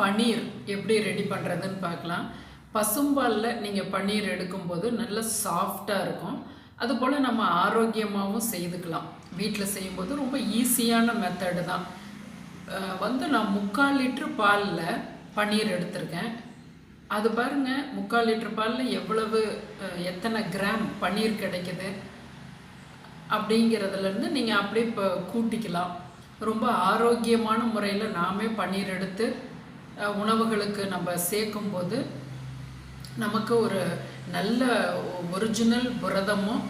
பன்னீர் எப்படி ரெடி பண்ணுறதுன்னு பார்க்கலாம். பசும்பாலில் நீங்கள் பன்னீர் எடுக்கும்போது நல்ல சாஃப்டாக இருக்கும். அதுபோல் நம்ம ஆரோக்கியமாகவும் செய்துக்கலாம். வீட்டில் செய்யும்போது ரொம்ப ஈஸியான மெத்தடு தான். வந்து நான் முக்கால் லிட்ரு பாலில் பன்னீர் எடுத்திருக்கேன். அது பாருங்கள் முக்கால் லிட்டர் பாலில் எவ்வளவு எத்தனை கிராம் பன்னீர் கிடைக்குது? அப்படிங்கிறதுலேருந்து நீங்கள் அப்படியே இப்போ கூட்டிக்கலாம். ரொம்ப ஆரோக்கியமான முறையில் நாமே பன்னீர் எடுத்து உணவுகளுக்கு நம்ம சேர்க்கும்போது நமக்கு ஒரு நல்ல ஒரிஜினல் புரதமும்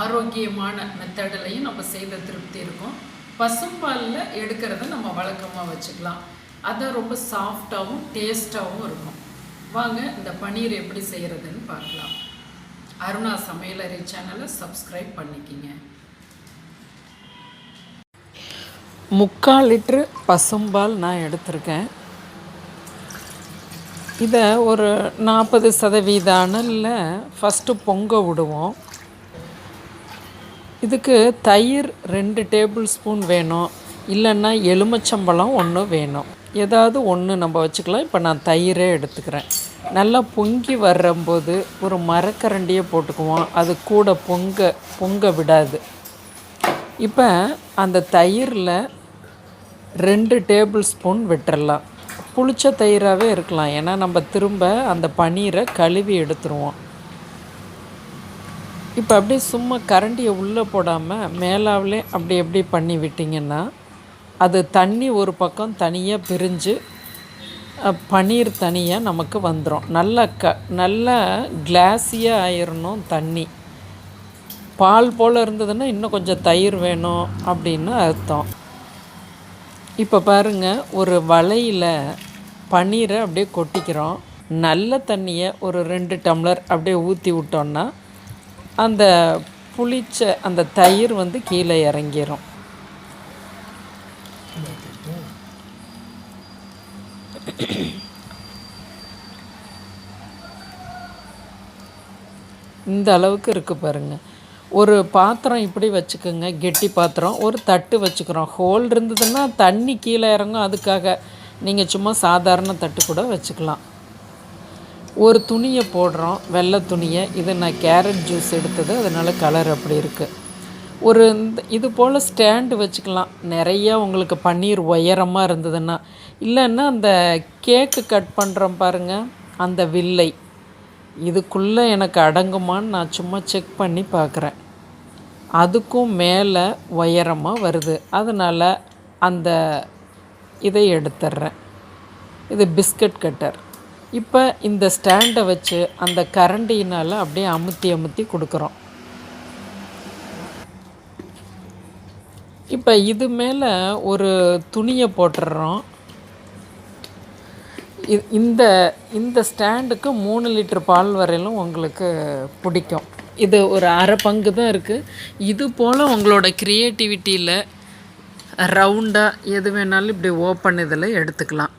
ஆரோக்கியமான மெத்தடலையும் நம்ம செய்த திருப்தி இருக்கும். பசும்பாலில் எடுக்கிறத நம்ம வழக்கமாக வச்சுக்கலாம். அதை ரொம்ப சாஃப்டாகவும் டேஸ்ட்டாகவும் இருக்கும். வாங்க இந்த பன்னீர் எப்படி செய்கிறதுன்னு பார்க்கலாம். அருணா சமையலறை சேனலை சப்ஸ்கிரைப் பண்ணிக்கிங்க. முக்கால் லிட்ரு பசும்பால் நான் எடுத்திருக்கேன். இதை ஒரு நாற்பது சதவீத அனலில் ஃபஸ்ட்டு பொங்க விடுவோம். இதுக்கு தயிர் ரெண்டு டேபிள் ஸ்பூன் வேணும். இல்லைன்னா எலுமிச்சம்பழம் ஒன்று வேணும். ஏதாவது ஒன்று நம்ம வச்சுக்கலாம். இப்போ நான் தயிரே எடுத்துக்கிறேன். நல்லா பொங்கி வர்றம்போது ஒரு மரக்கரண்டியை போட்டுக்குவோம். அது கூட பொங்க பொங்க விடாது. இப்போ அந்த தயிரில் ரெண்டு டேபிள் ஸ்பூன் விட்டுறலாம். புளிச்ச தயிராகவே இருக்கலாம். ஏன்னா நம்ம திரும்ப அந்த பன்னீரை கழுவி எடுத்துருவோம். இப்போ அப்படியே சும்மா கரண்டியை உள்ளே போடாமல் மேலாவிலே அப்படி எப்படி பண்ணி விட்டிங்கன்னா அது தண்ணி ஒரு பக்கம் தனியாக பிரிஞ்சு பன்னீர் தனியாக நமக்கு வந்துடும் நல்ல க நல்ல கிளாஸியாக ஆயிடணும் தண்ணி. பால் போல் இருந்ததுன்னா இன்னும் கொஞ்சம் தயிர் வேணும் அப்படின்னு அர்த்தம். இப்போ பாருங்க ஒரு வலையில் பன்னீரை அப்படியே கொட்டிக்கிறோம். நல்ல தண்ணியை ஒரு ரெண்டு டம்ளர் அப்படியே ஊற்றி விட்டோன்னா அந்த புளிச்ச அந்த தயிர் வந்து கீழே இறங்கிரும். இந்த அளவுக்கு இருக்குது பாருங்கள் ஒரு பாத்திரம் இப்படி வச்சுக்கோங்க கெட்டி பாத்திரம். ஒரு தட்டு வச்சுக்கிறோம். ஹோல் இருந்ததுன்னா தண்ணி கீழே இறங்கும். அதுக்காக நீங்கள் சும்மா சாதாரண தட்டு கூட வச்சுக்கலாம். ஒரு துணியை போடுறோம். வெள்ளை துணியை. இது நான் கேரட் ஜூஸ் எடுத்தது. அதனால் கலர் அப்படி இருக்குது ஒரு இந்த இது போல் ஸ்டாண்டு வச்சுக்கலாம். நிறைய உங்களுக்கு பன்னீர் உயரமாக இருந்ததுன்னா. இல்லைன்னா அந்த கேக்கு கட் பண்ணுறோம் பாருங்கள் அந்த வில்லை. இதுக்குள்ளே எனக்கு அடங்குமான்னு நான் சும்மா செக் பண்ணி பார்க்குறேன் அதுக்கும் மேலே உயரமாக வருது. அதனால் அந்த இதை எடுத்துட்றேன் இது பிஸ்கட் கட்டர். இப்போ இந்த ஸ்டாண்டை வச்சு அந்த கரண்டினால் அப்படியே அமுத்தி அமுத்தி கொடுக்குறோம். இப்போ இது மேலே ஒரு துணியை போட்டுடுறோம் இ- இந்த இந்த ஸ்டாண்டுக்கு மூணு லிட்டர் பால் வரையிலும் உங்களுக்கு பிடிக்கும். இது ஒரு அரை பங்கு தான் இருக்குது இது போல் உங்களோட க்ரியேட்டிவிட்டியில் ரவுண்டாக எது வேணாலும் இப்படி ஓப்பன் இதில் எடுத்துக்கலாம்.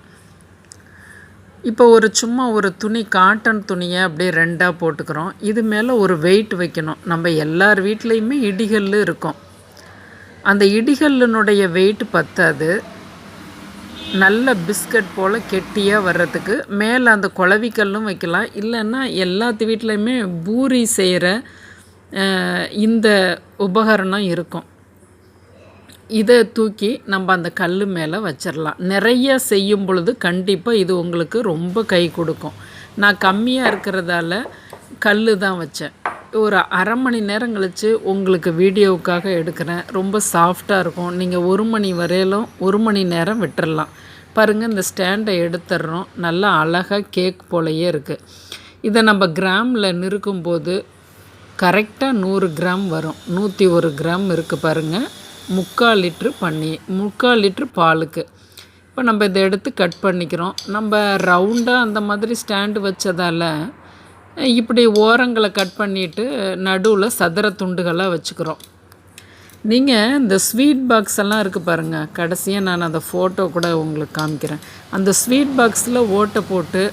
இப்போ ஒரு சும்மா ஒரு துணி காட்டன் துணியை அப்படியே ரெண்டாக போட்டுக்கிறோம். இது மேலே ஒரு வெயிட் வைக்கணும். நம்ம எல்லார் வீட்லேயுமே இடிகல் இருக்கும். அந்த இடிகல்லினுடைய வெயிட் பத்தாது. நல்ல பிஸ்கட் போல் கெட்டியாக வர்றதுக்கு மேலே அந்த குளவிக்கல்லும் வைக்கலாம். இல்லைன்னா எல்லாத்து வீட்லேயுமே பூரி செய்கிற இந்த உபகரணம் இருக்கும். இதை தூக்கி நம்ம அந்த கல் மேலே வச்சிடலாம் நிறைய செய்யும் பொழுது கண்டிப்பாக இது உங்களுக்கு ரொம்ப கை கொடுக்கும். நான் கம்மியாக இருக்கிறதால கல் தான் வச்சேன். ஒரு அரை மணி நேரம் கழித்து உங்களுக்கு வீடியோவுக்காக எடுக்கிறேன். ரொம்ப சாஃப்டாக இருக்கும். நீங்கள் ஒரு மணி வரையிலும் ஒரு மணி நேரம் விட்டுடலாம் பாருங்கள் இந்த ஸ்டாண்டை எடுத்துடுறோம் நல்லா அழகாக கேக் போலயே இருக்குது இதை நம்ம கிராமில் நிறுக்கும்போது கரெக்டாக நூறு கிராம் வரும். நூற்றி ஒரு கிராம் இருக்குது பாருங்கள் முக்கால் லிட்ரு பண்ணி முக்கால் லிட்ரு பாலுக்கு. இப்போ நம்ம இதை எடுத்து கட் பண்ணிக்கிறோம். நம்ம ரவுண்டாக அந்த மாதிரி ஸ்டாண்டு வச்சதால் இப்படி ஓரங்களை கட் பண்ணிவிட்டு நடுவில் சதுர துண்டுகளாக வச்சுக்கிறோம். நீங்கள் இந்த ஸ்வீட் பாக்ஸ் எல்லாம் இருக்குது பாருங்கள் கடைசியாக நான் அந்த ஃபோட்டோ கூட உங்களுக்கு காமிக்கிறேன். அந்த ஸ்வீட் பாக்ஸில் ஓட்டை போட்டு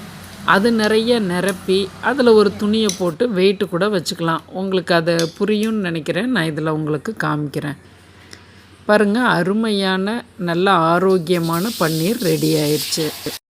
அது நிறைய நிரப்பி அதில் ஒரு துணியை போட்டு வெயிட்டு கூட வச்சுக்கலாம். உங்களுக்கு அது புரியும்னு நினைக்கிறேன். நான் இதில் உங்களுக்கு காமிக்கிறேன். பாருங்கள் அருமையான நல்ல ஆரோக்கியமான பன்னீர் ரெடி ஆயிடுச்சு.